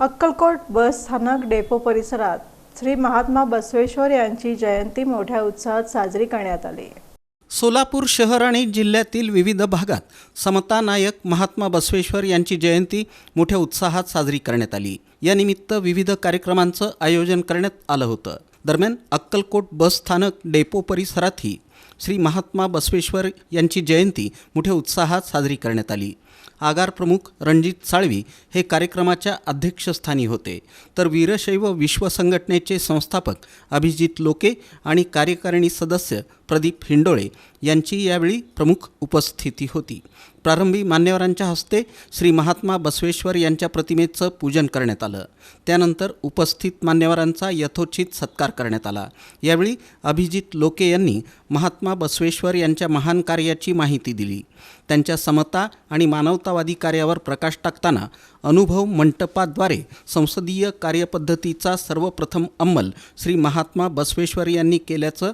अक्कलकोट बस स्थानक डेपो परिसरात श्री महात्मा बसवेश्वर यांची जयंती मोठ्या उत्साहात साजरी करण्यात आली. सोलापूर शहर आणि जिल्ह्यातील विविध भागात समता नायक महात्मा बसवेश्वर यांची जयंती मोठ्या उत्साहात साजरी करण्यात आली. यानिमित्त विविध कार्यक्रमांचं आयोजन करण्यात आलं होतं. दरम्यान अक्कलकोट बस स्थानक डेपो परिसरातही श्री महात्मा बसवेश्वर यांची जयंती मोठ्या उत्साहात साजरी करण्यात आली. आगार प्रमुख रणजित साळवी हे कार्यक्रमाच्या अध्यक्षस्थानी होते. तर वीरशैव विश्व संघटनेचे संस्थापक अभिजित लोके आणि कार्यकारिणी सदस्य प्रदीप हिंडोळे यांची यावेळी प्रमुख उपस्थिती होती. प्रारंभी मान्यवरांच्या हस्ते श्री महात्मा बसवेश्वर यांच्या प्रतिमेचं पूजन करण्यात आलं. त्यानंतर उपस्थित मान्यवरांचा यथोचित सत्कार करण्यात आला. यावेळी अभिजित लोके यांनी महात्मा बसवेश्वर यांच्या महान कार्याची माहिती दिली. त्यांच्या समता आणि मानवतावादी कार्यावर प्रकाश टाकताना अनुभव मंटपाद्वारे संसदीय कार्यपद्धतीचा सर्वप्रथम अंमल श्री महात्मा बसवेश्वर यांनी केल्याचं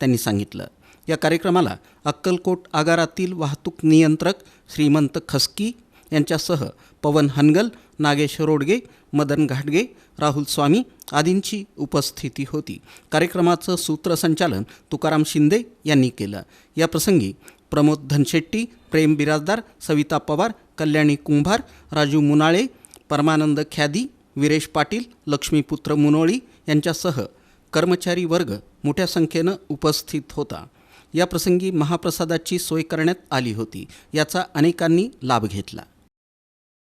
त्यांनी सांगितलं. या कार्यक्रमाला अक्कलकोट आगारातील वाहतूक नियंत्रक श्रीमंत खसकी यांच्यासह पवन हनगल नागेश रोडगे मदन घाटगे राहुल स्वामी आदींची उपस्थिती होती. कार्यक्रमाचं सूत्रसंचालन तुकाराम शिंदे यांनी केलं. या प्रसंगी प्रमोद धनशेट्टी प्रेम बिराजदार सविता पवार कल्याणी कुंभार राजू मुनाळे परमानंद ख्यादी विरेश पाटील लक्ष्मीपुत्र मुनोळी यांच्यासह कर्मचारी वर्ग मोठ्या संख्येनं उपस्थित होता. या प्रसंगी महाप्रसादाची सोय करण्यात आली होती. याचा अनेकांनी लाभ घेतला.